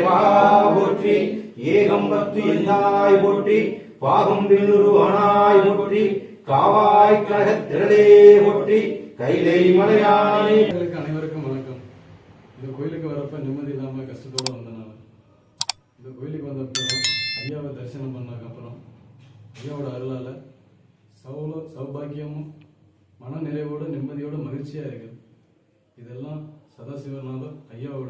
போற்றி ஏகம் பத்து எந்தாய் போற்றி பாகம் பின்னுரு போற்றி காவாய் கழக திரளே போற்றி கைலை மலையானே அனைவருக்கும் வணக்கம். இந்த கோயிலுக்கு வரப்ப நிம்மதி இல்லாம கஷ்டத்தோட வந்தனால. இந்த கோயிலுக்கு வந்த அப்புறம் ஐயாவை தரிசனம் பண்ணதுக்கு அப்புறம் ஐயாவோட அருளால சௌல சௌபாகியமும் மன நிறைவோட நிம்மதியோட மகிழ்ச்சியா இருக்குது இதெல்லாம் சதாசிவநாதர் ஐயாவோட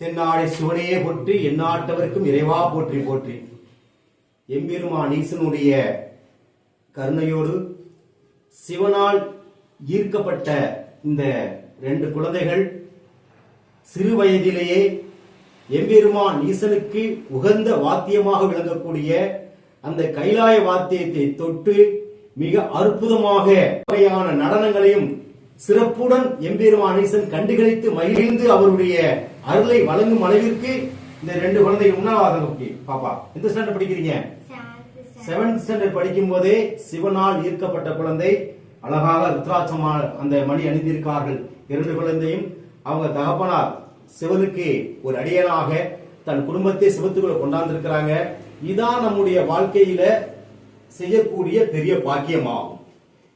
தென்னாடை சிவனையே போற்றி எந்நாட்டவருக்கும் இறைவா போற்றி போற்றி. எம்பெருமான் ஈசனுடைய கருணையோடு சிவனால் ஈர்க்கப்பட்ட இந்த ரெண்டு குழந்தைகள் சிறு வயதிலேயே எம்பெருமான் ஈசனுக்கு உகந்த வாத்தியமாக விளங்கக்கூடிய அந்த கைலாய வாத்தியத்தை தொட்டு மிக அற்புதமாக நடனங்களையும் சிறப்புடன் எம்பெருமான் ஈசன் கண்டுகளித்து மகிழ்ந்து அவருடைய அருளை வழங்கும் அளவிற்கு இந்த ரெண்டு குழந்தைகள் உண்ணாவாதம் ஓகே பாப்பா எந்த ஸ்டாண்டர்ட் படிக்கிறீங்க? செவன்த் ஸ்டாண்டர்ட் படிக்கும் போதே சிவனால் ஈர்க்கப்பட்ட குழந்தை அழகாக ருத்ராட்சமா அந்த மணி அணிந்திருக்கார்கள். இரண்டு குழந்தையும் அவங்க தகப்பனார் சிவனுக்கு ஒரு அடியனாக தன் குடும்பத்தை சிவத்துக்குள்ள கொண்டாந்திருக்கிறாங்க. இதான் நம்முடைய வாழ்க்கையில செய்யக்கூடிய பெரிய பாக்கியமாகும்.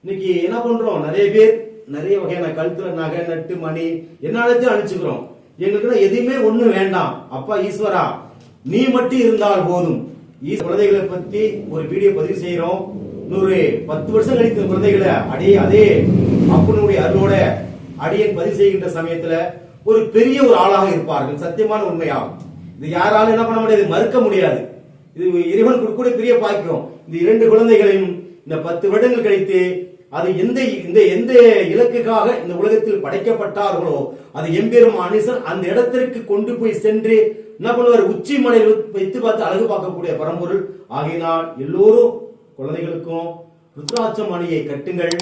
இன்னைக்கு என்ன பண்றோம்? நிறைய பேர் நிறைய வகையான கழுத்துல நகை நட்டு மணி என்னாலத்தையும் அனுப்பிச்சுக்கிறோம் எங்களுக்கு எதுவுமே ஒண்ணு வேண்டாம். அப்பா ஈஸ்வரா நீ மட்டும் இருந்தால் போதும். குழந்தைகளை பத்தி ஒரு வீடியோ பதிவு செய்யறோம் நூறு பத்து வருஷம் கழித்த குழந்தைகளை அடியே அதே அப்பனுடைய அருளோட அடியன் பதிவு செய்கின்ற சமயத்துல ஒரு பெரிய ஒரு ஆளாக இருப்பார்கள். சத்தியமான உண்மையாகும். இது யாராலும் என்ன பண்ண முடியாது மறுக்க முடியாது. இது இறைவன் கூட பெரிய பாக்கியம். இந்த இரண்டு குழந்தைகளையும் இந்த பத்து வருடங்கள் கழித்து அது எந்த இந்த எந்த இலக்குக்காக இந்த உலகத்தில் படைக்கப்பட்டார்களோ அது எம்பெரும் அனிசன் அந்த இடத்திற்கு கொண்டு போய் சென்று என்ன பண்ணுவார்? உச்சி மலையில் வைத்து பார்த்து அழகு பார்க்கக்கூடிய பரம்பொருள். ஆகினால் எல்லோரும் குழந்தைகளுக்கும் ருத்ராட்சம் மணியை கட்டுங்கள்.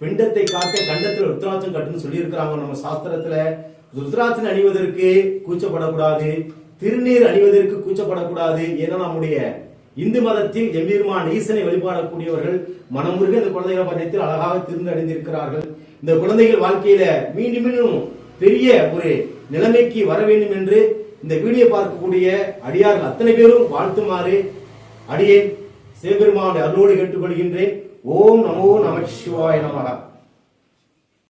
பிண்டத்தை காட்ட கண்டத்தில் ருத்ராட்சம் கட்டுன்னு சொல்லியிருக்கிறாங்க நம்ம சாஸ்திரத்துல. ருத்ராட்சம் அணிவதற்கு கூச்சப்படக்கூடாது. திருநீர் அணிவதற்கு கூச்சப்படக்கூடாது. ஏன்னா நம்முடைய இந்து மதத்தில் எம்பெருமான் ஈசனை வழிபாடக்கூடியவர்கள் மனமுருக இந்த குழந்தைகளை பணியத்தில் அழகாக திருந்து அடைந்திருக்கிறார்கள் இந்த குழந்தைகள் வாழ்க்கையில மீண்டும் மீண்டும் பெரிய ஒரு நிலைமைக்கு வர வேண்டும் என்று இந்த வீடியோ பார்க்கக்கூடிய அடியார்கள் அத்தனை பேரும் வாழ்த்துமாறு அடியேன் சிவபெருமானுடைய அருளோடு கேட்டுக்கொள்கின்றேன். ஓம் நமோ நம சிவாய நமகா